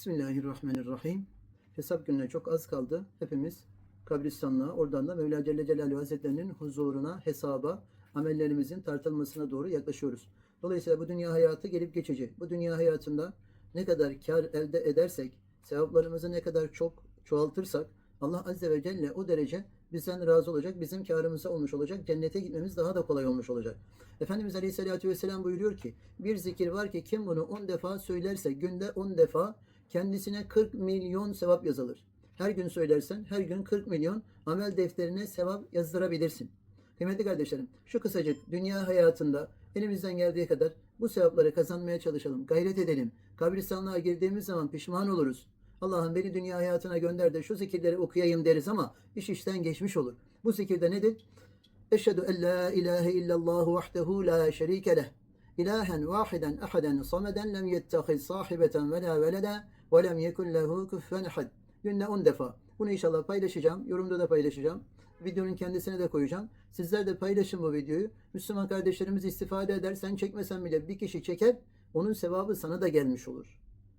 Bismillahirrahmanirrahim. Hesap gününe çok az kaldı. Hepimiz kabristanlığa, oradan da Mevla Celle Celaluhu Hazretlerinin huzuruna, hesaba, amellerimizin tartılmasına doğru yaklaşıyoruz. Dolayısıyla bu dünya hayatı gelip geçici. Bu dünya hayatında ne kadar kar elde edersek, sevaplarımızı ne kadar çok çoğaltırsak, Allah Azze ve Celle o derece bizden razı olacak, bizim karımıza olmuş olacak, cennete gitmemiz daha da kolay olmuş olacak. Efendimiz Aleyhisselatü Vesselam buyuruyor ki, bir zikir var ki kim bunu 10 defa söylerse, günde 10 defa kendisine 40 milyon sevap yazılır. Her gün söylersen her gün 40 milyon amel defterine sevap yazdırabilirsin. Kıymetli kardeşlerim, şu kısacık dünya hayatında elimizden geldiği kadar bu sevapları kazanmaya çalışalım, gayret edelim. Kabristanlığa girdiğimiz zaman pişman oluruz. Allah'ım beni dünya hayatına gönder de şu zikirleri okuyayım deriz ama iş işten geçmiş olur. Bu zikirde nedir? Eşhedü en la ilahe illallah vahdehu la şerike leh. İlahen vahiden ahaden sameden lem yettehiz sahibeten ve la veleda ve lem yekun lehu kuffen ahad. Günde 10 defa. Bunu inşallah paylaşacağım. Yorumda da paylaşacağım. Videonun kendisine de koyacağım. Sizler de paylaşın bu videoyu. Müslüman kardeşlerimiz istifade eder. Sen çekmesen bile bir kişi çeker. Onun sevabı sana da gelmiş olur.